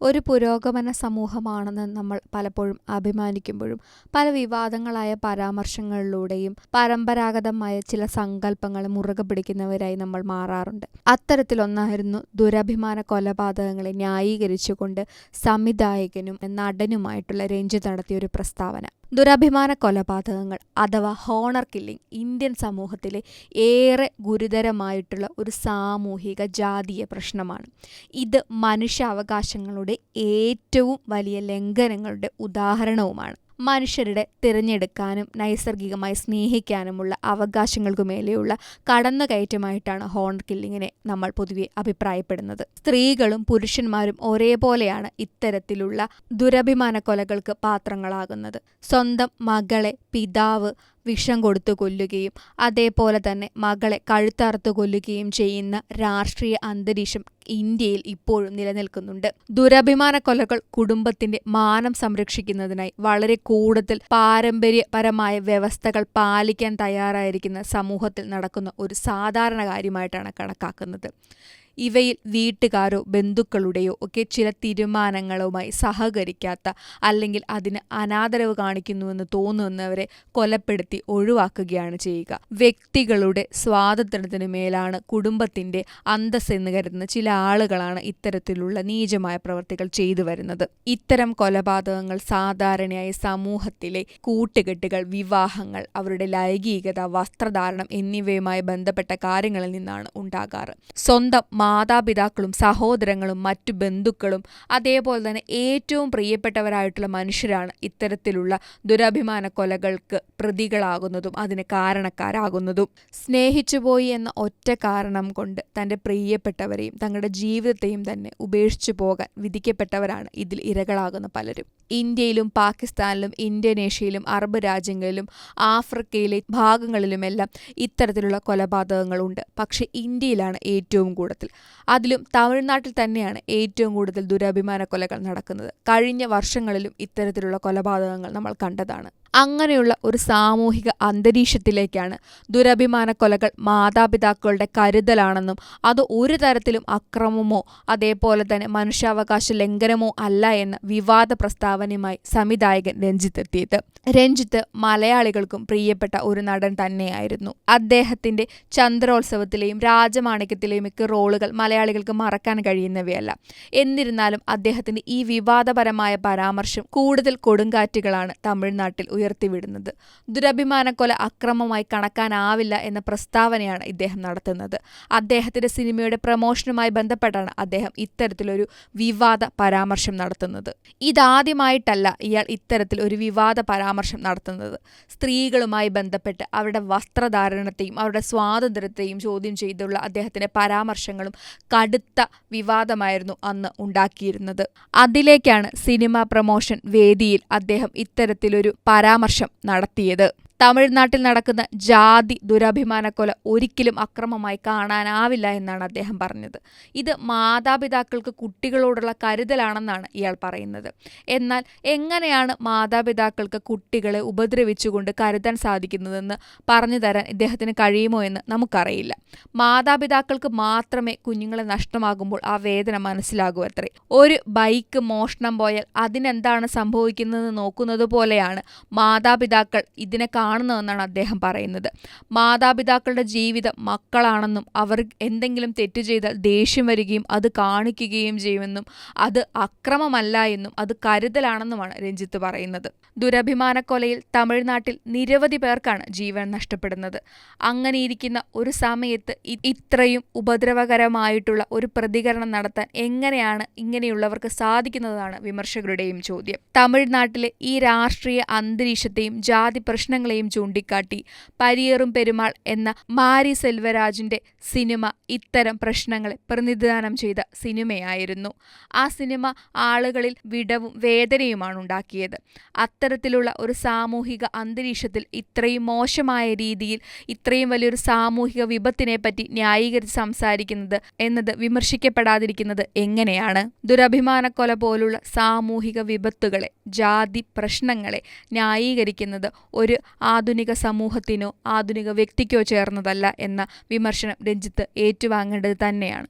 ഒരു പുരോഗമന സമൂഹമാണെന്ന് നമ്മൾ പലപ്പോഴും അഭിമാനിക്കുമ്പോഴും പല വിവാദങ്ങളായ പരാമർശങ്ങളിലൂടെയും പരമ്പരാഗതമായ ചില സങ്കല്പങ്ങൾ മുറുകെ പിടിക്കുന്നവരായി നമ്മൾ മാറാറുണ്ട്. അത്തരത്തിലൊന്നായിരുന്നു ദുരഭിമാന കൊലപാതകങ്ങളെ ന്യായീകരിച്ചുകൊണ്ട് സംവിധായകനും നടനുമായിട്ടുള്ള രഞ്ജിത്ത് നടത്തിയ ഒരു പ്രസ്താവന. ദുരഭിമാന കൊലപാതകങ്ങൾ അഥവാ ഹോണർ കില്ലിംഗ് ഇന്ത്യൻ സമൂഹത്തിലെ ഏറെ ഗുരുതരമായിട്ടുള്ള ഒരു സാമൂഹിക ജാതീയ പ്രശ്നമാണ്. ഇത് മനുഷ്യാവകാശങ്ങളുടെ ഏറ്റവും വലിയ ലംഘനങ്ങളുടെ ഉദാഹരണവുമാണ്. മനുഷ്യരുടെ തിരഞ്ഞെടുക്കാനും നൈസർഗികമായി സ്നേഹിക്കാനുമുള്ള അവകാശങ്ങൾക്കുമേലെയുള്ള കടന്നുകയറ്റമായിട്ടാണ് ഹോൺ കില്ലിങ്ങിനെ നമ്മൾ പൊതുവെ അഭിപ്രായപ്പെടുന്നത്. സ്ത്രീകളും പുരുഷന്മാരും ഒരേപോലെയാണ് ഇത്തരത്തിലുള്ള ദുരഭിമാന കൊലകൾക്ക് പാത്രങ്ങളാകുന്നത്. സ്വന്തം മകളെ പിതാവ് വിഷം കൊടുത്തു കൊല്ലുകയും അതേപോലെ തന്നെ മകളെ കഴുത്തറുത്തു കൊല്ലുകയും ചെയ്യുന്ന രാഷ്ട്രീയ അന്തരീക്ഷം ഇന്ത്യയിൽ ഇപ്പോഴും നിലനിൽക്കുന്നുണ്ട്. ദുരഭിമാന കൊലകൾ കുടുംബത്തിന്റെ മാനം സംരക്ഷിക്കുന്നതിനായി വളരെ കൂടുതൽ പാരമ്പര്യപരമായ വ്യവസ്ഥകൾ പാലിക്കാൻ തയ്യാറായിരിക്കുന്ന സമൂഹത്തിൽ നടക്കുന്ന ഒരു സാധാരണ കാര്യമായിട്ടാണ് കണക്കാക്കുന്നത്. ഇവയിൽ വീട്ടുകാരോ ബന്ധുക്കളുടെയോ ഒക്കെ ചില തീരുമാനങ്ങളുമായി സഹകരിക്കാത്ത അല്ലെങ്കിൽ അതിന് അനാദരവ് കാണിക്കുന്നുവെന്ന് തോന്നുന്നവരെ കൊലപ്പെടുത്തി ഒഴിവാക്കുകയാണ് ചെയ്യുക. വ്യക്തികളുടെ സ്വാതന്ത്ര്യത്തിന് മേലാണ് കുടുംബത്തിന്റെ അന്തസ് എന്ന് കരുതുന്ന ചില ആളുകളാണ് ഇത്തരത്തിലുള്ള നീചമായ പ്രവർത്തികൾ ചെയ്തു വരുന്നത്. ഇത്തരം കൊലപാതകങ്ങൾ സാധാരണയായി സമൂഹത്തിലെ കൂട്ടുകെട്ടുകൾ വിവാഹങ്ങൾ അവരുടെ ലൈംഗികത വസ്ത്രധാരണം എന്നിവയുമായി ബന്ധപ്പെട്ട കാര്യങ്ങളിൽ നിന്നാണ് ഉണ്ടാകാറ്. സ്വന്തം മാതാപിതാക്കളും സഹോദരങ്ങളും മറ്റു ബന്ധുക്കളും അതേപോലെ തന്നെ ഏറ്റവും പ്രിയപ്പെട്ടവരായിട്ടുള്ള മനുഷ്യരാണ് ഇത്തരത്തിലുള്ള ദുരഭിമാന കൊലകൾക്ക് പ്രതികളാകുന്നതും അതിന് കാരണക്കാരാകുന്നതും. സ്നേഹിച്ചുപോയി എന്ന ഒറ്റ കാരണം കൊണ്ട് തന്റെ പ്രിയപ്പെട്ടവരെയും തങ്ങളുടെ ജീവിതത്തെയും തന്നെ ഉപേക്ഷിച്ചു പോകാൻ വിധിക്കപ്പെട്ടവരാണ് ഇതിൽ ഇരകളാകുന്ന പലരും. ഇന്ത്യയിലും പാകിസ്ഥാനിലും ഇന്തോനേഷ്യയിലും അറബ് രാജ്യങ്ങളിലും ആഫ്രിക്കയിലെ ഭാഗങ്ങളിലുമെല്ലാം ഇത്തരത്തിലുള്ള കൊലപാതകങ്ങളുണ്ട്. പക്ഷേ ഇന്ത്യയിലാണ് ഏറ്റവും കൂടുതൽ അതിലും തമിഴ്നാട്ടിൽ തന്നെയാണ് ഏറ്റവും കൂടുതൽ ദുരഭിമാന കൊലകൾ നടക്കുന്നത്. കഴിഞ്ഞ വർഷങ്ങളിലും ഇത്തരത്തിലുള്ള കൊലപാതകങ്ങൾ നമ്മൾ കണ്ടതാണ്. അങ്ങനെയുള്ള ഒരു സാമൂഹിക അന്തരീക്ഷത്തിലേക്കാണ് ദുരഭിമാന കൊലകൾ മാതാപിതാക്കളുടെ കരുതലാണെന്നും അത് ഒരു തരത്തിലും അക്രമമോ അതേപോലെ തന്നെ മനുഷ്യാവകാശ ലംഘനമോ അല്ല എന്ന വിവാദ പ്രസ്താവനയുമായി സംവിധായകൻ രഞ്ജിത്ത് എത്തിയത്. രഞ്ജിത്ത് മലയാളികൾക്കും പ്രിയപ്പെട്ട ഒരു നടൻ തന്നെയായിരുന്നു. അദ്ദേഹത്തിന്റെ ചന്ദ്രോത്സവത്തിലെയും രാജമാണിക്യത്തിലെയും ഒക്കെ റോളുകൾ മലയാളികൾക്ക് മറക്കാൻ കഴിയുന്നവയല്ല. എന്നിരുന്നാലും അദ്ദേഹത്തിന്റെ ഈ വിവാദപരമായ പരാമർശം കൂടുതൽ കൊടുങ്കാറ്റുകളാണ് തമിഴ്നാട്ടിൽ ഉയർത്തിവിടുന്നത്. ദുരഭിമാനക്കൊല അക്രമമായി കണക്കാനാവില്ല എന്ന പ്രസ്താവനയാണ് ഇദ്ദേഹം നടത്തുന്നത്. അദ്ദേഹത്തിന്റെ സിനിമയുടെ പ്രമോഷനുമായി ബന്ധപ്പെട്ടാണ് അദ്ദേഹം ഇത്തരത്തിലൊരു വിവാദ പരാമർശം നടത്തുന്നത്. ഇതാദ്യമായിട്ടല്ല ഇയാൾ ഇത്തരത്തിൽ ഒരു വിവാദ പരാമർശം നടത്തുന്നത്. സ്ത്രീകളുമായി ബന്ധപ്പെട്ട് അവരുടെ വസ്ത്രധാരണത്തെയും അവരുടെ സ്വാതന്ത്ര്യത്തെയും ചോദ്യം ചെയ്തുള്ള അദ്ദേഹത്തിന്റെ പരാമർശങ്ങളും കടുത്ത വിവാദമായിരുന്നു അന്ന് ഉണ്ടാക്കിയിരുന്നത്. അതിലേക്കാണ് സിനിമ പ്രമോഷൻ വേദിയിൽ അദ്ദേഹം ഇത്തരത്തിലൊരു പരാമർശം നടത്തിയത് തമിഴ്നാട്ടിൽ നടക്കുന്ന ജാതി ദുരഭിമാനക്കൊല ഒരിക്കലും അക്രമമായി കാണാനാവില്ല എന്നാണ് അദ്ദേഹം പറഞ്ഞത്. ഇത് മാതാപിതാക്കൾക്ക് കുട്ടികളോടുള്ള കരുതലാണെന്നാണ് ഇയാൾ പറയുന്നത്. എന്നാൽ എങ്ങനെയാണ് മാതാപിതാക്കൾക്ക് കുട്ടികളെ ഉപദ്രവിച്ചുകൊണ്ട് കരുതാൻ സാധിക്കുന്നതെന്ന് പറഞ്ഞു തരാൻ ഇദ്ദേഹത്തിന് കഴിയുമോ എന്ന് നമുക്കറിയില്ല. മാതാപിതാക്കൾക്ക് മാത്രമേ കുഞ്ഞുങ്ങളെ നഷ്ടമാകുമ്പോൾ ആ വേദന മനസ്സിലാകൂ അത്രേ. ഒരു ബൈക്ക് മോഷണം പോയാൽ അതിനെന്താണ് സംഭവിക്കുന്നത് നോക്കുന്നത് പോലെയാണ് മാതാപിതാക്കൾ ഇതിനെ കാണുന്നതെന്നാണ് അദ്ദേഹം പറയുന്നത്. മാതാപിതാക്കളുടെ ജീവിതം മക്കളാണെന്നും അവർ എന്തെങ്കിലും തെറ്റ് ചെയ്താൽ ദേഷ്യം വരികയും അത് കാണിക്കുകയും ചെയ്യുമെന്നും അത് അക്രമമല്ല എന്നും അത് കരുതലാണെന്നുമാണ് രഞ്ജിത്ത് പറയുന്നത്. ദുരഭിമാനക്കൊലയിൽ തമിഴ്നാട്ടിൽ നിരവധി പേർക്കാണ് ജീവൻ നഷ്ടപ്പെടുന്നത്. അങ്ങനെയിരിക്കുന്ന ഒരു സമയത്ത് ഇത്രയും ഉപദ്രവകരമായിട്ടുള്ള ഒരു പ്രതികരണം നടത്താൻ എങ്ങനെയാണ് ഇങ്ങനെയുള്ളവർക്ക് സാധിക്കുന്നതാണ് വിമർശകരുടെയും ചോദ്യം. തമിഴ്നാട്ടിലെ ഈ രാഷ്ട്രീയ അന്തരീക്ഷത്തെയും ജാതി പ്രശ്നങ്ങളെയും ചൂണ്ടിക്കാട്ടി പരിയേറും പെരുമാൾ എന്ന മാരി സെൽവരാജിന്റെ സിനിമ ഇത്തരം പ്രശ്നങ്ങളെ പ്രതിനിധാനം ചെയ്ത സിനിമയായിരുന്നു. ആ സിനിമ ആളുകളിൽ വിടവും വേദനയുമാണ് ഉണ്ടാക്കിയത്. അത്തരത്തിലുള്ള ഒരു സാമൂഹിക അന്തരീക്ഷത്തിൽ ഇത്രയും മോശമായ രീതിയിൽ ഇത്രയും വലിയൊരു സാമൂഹിക വിപത്തിനെ പറ്റി ന്യായീകരിച്ച് സംസാരിക്കുന്നത് എന്നത് വിമർശിക്കപ്പെടാതിരിക്കുന്നത് എങ്ങനെയാണ്? ദുരഭിമാനക്കൊല പോലുള്ള സാമൂഹിക വിപത്തുകളെ ജാതി പ്രശ്നങ്ങളെ ന്യായീകരിക്കുന്നത് ഒരു ആധുനിക സമൂഹത്തിനോ ആധുനിക വ്യക്തിക്കോ ചേർന്നതല്ല എന്ന വിമർശനം രഞ്ജിത്ത് ഏറ്റുവാങ്ങേണ്ടത് തന്നെയാണ്.